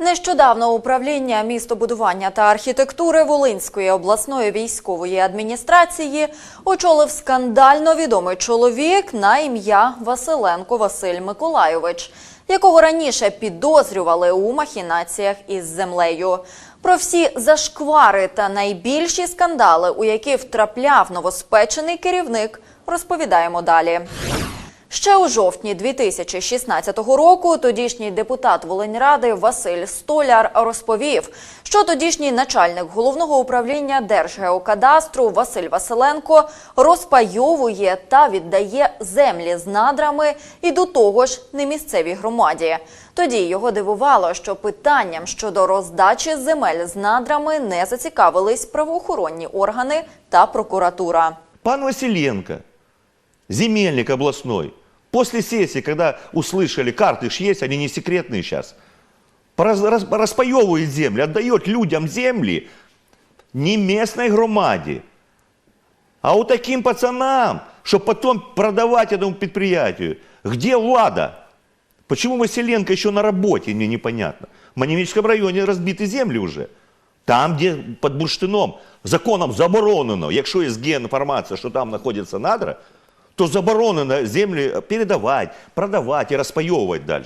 Нещодавно управління містобудування та архітектури Волинської обласної військової адміністрації очолив скандально відомий чоловік на ім'я Василенко Василь Миколайович, якого раніше підозрювали у махінаціях із землею. Про всі зашквари та найбільші скандали, у які втрапляв новоспечений керівник, розповідаємо далі. Ще у жовтні 2016 року тодішній депутат Волиньради Василь Столяр розповів, що тодішній начальник головного управління Держгеокадастру Василь Василенко розпайовує та віддає землі з надрами і до того ж немісцевій громаді. Тоді його дивувало, що питанням щодо роздачі земель з надрами не зацікавились правоохоронні органи та прокуратура. Пан Василенко, земельник областной, после сессии, когда услышали, карты ж есть, они не секретные сейчас, пораз- рас- распаевывает земли, отдает людям земли не местной громаде, а вот таким пацанам, чтобы потом продавать этому предприятию. Где Лада? Почему Василенко еще на работе, мне непонятно. В Маневическом районе разбиты земли уже. Там, где под бурштином, законом заборонено, якщо є геоінформація, що там знаходяться надра, то заборонено землі передавати, продавати і розпайовувати далі.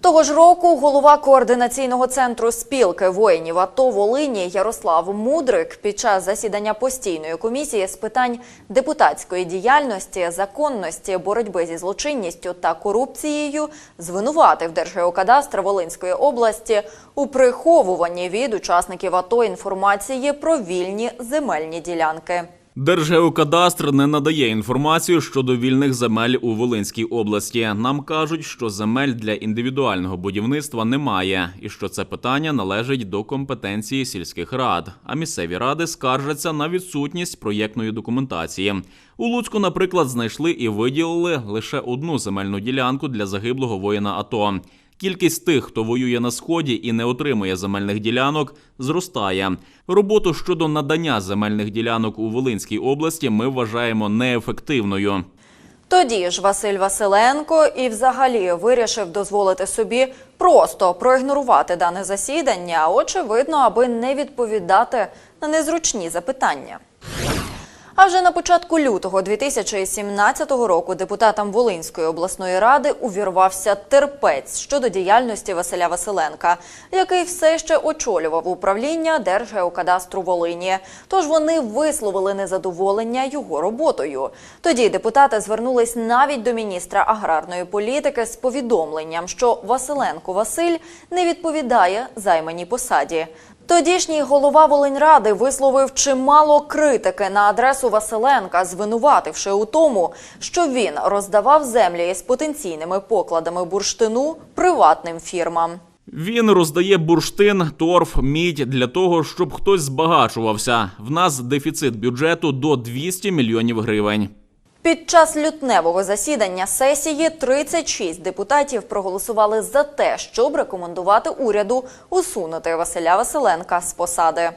Того ж року голова координаційного центру спілки воїнів АТО Волині Ярослав Мудрик під час засідання постійної комісії з питань депутатської діяльності, законності, боротьби зі злочинністю та корупцією звинуватив Держгеокадастр Волинської області у приховуванні від учасників АТО інформації про вільні земельні ділянки. Держгеокадастр не надає інформацію щодо вільних земель у Волинській області. Нам кажуть, що земель для індивідуального будівництва немає, і що це питання належить до компетенції сільських рад. А місцеві ради скаржаться на відсутність проєктної документації. У Луцьку, наприклад, знайшли і виділили лише одну земельну ділянку для загиблого воїна АТО. Кількість тих, хто воює на сході і не отримує земельних ділянок, зростає. Роботу щодо надання земельних ділянок у Волинській області ми вважаємо неефективною. Тоді ж Василь Василенко і взагалі вирішив дозволити собі просто проігнорувати дане засідання, очевидно, аби не відповідати на незручні запитання. А вже на початку лютого 2017 року депутатам Волинської обласної ради увірвався терпець щодо діяльності Василя Василенка, який все ще очолював управління Держгеокадастру Волині. Тож вони висловили незадоволення його роботою. Тоді депутати звернулись навіть до міністра аграрної політики з повідомленням, що Василенко Василь не відповідає займаній посаді. Тодішній голова Волиньради висловив чимало критики на адресу Василенка, звинувативши у тому, що він роздавав землі із потенційними покладами бурштину приватним фірмам. Він роздає бурштин, торф, мідь для того, щоб хтось збагачувався. В нас дефіцит бюджету до 200 мільйонів гривень. Під час лютневого засідання сесії 36 депутатів проголосували за те, щоб рекомендувати уряду усунути Василя Василенка з посади.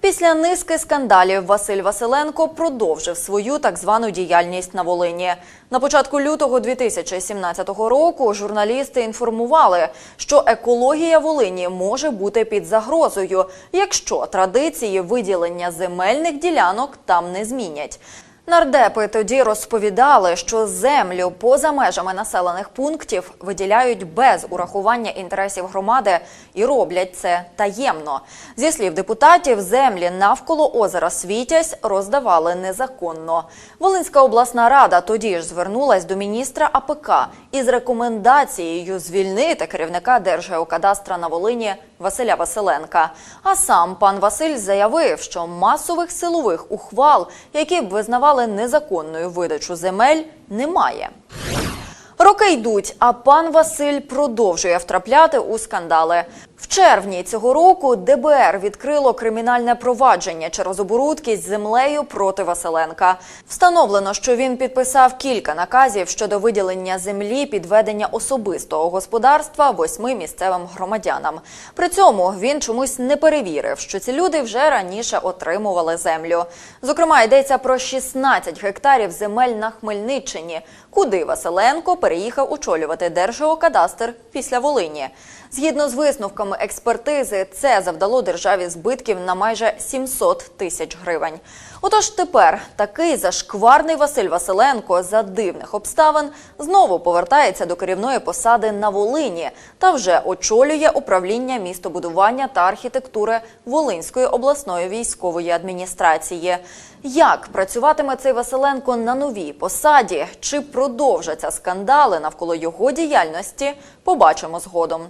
Після низки скандалів Василь Василенко продовжив свою так звану діяльність на Волині. На початку лютого 2017 року журналісти інформували, що екологія Волині може бути під загрозою, якщо традиції виділення земельних ділянок там не змінять. Нардепи тоді розповідали, що землю поза межами населених пунктів виділяють без урахування інтересів громади і роблять це таємно. Зі слів депутатів, землі навколо озера Світязь роздавали незаконно. Волинська обласна рада тоді ж звернулась до міністра АПК із рекомендацією звільнити керівника Держгеокадастра на Волині Василя Василенка. А сам пан Василь заявив, що масових силових ухвал, які б визнавали незаконною видачу земель, немає. Роки йдуть, а пан Василь продовжує втрапляти у скандали. В червні цього року ДБР відкрило кримінальне провадження через оборудки з землею проти Василенка. Встановлено, що він підписав кілька наказів щодо виділення землі під ведення особистого господарства восьми місцевим громадянам. При цьому він чомусь не перевірив, що ці люди вже раніше отримували землю. Зокрема, йдеться про 16 гектарів земель на Хмельниччині, куди Василенко перевів переїхав очолювати Держгеокадастр після Волині. Згідно з висновками експертизи, це завдало державі збитків на майже 700 тисяч гривень. Отож тепер такий зашкварний Василь Василенко за дивних обставин знову повертається до керівної посади на Волині та вже очолює управління містобудування та архітектури Волинської обласної військової адміністрації. Як працюватиме цей Василенко на новій посаді? Чи продовжаться скандали навколо його діяльності? Побачимо згодом.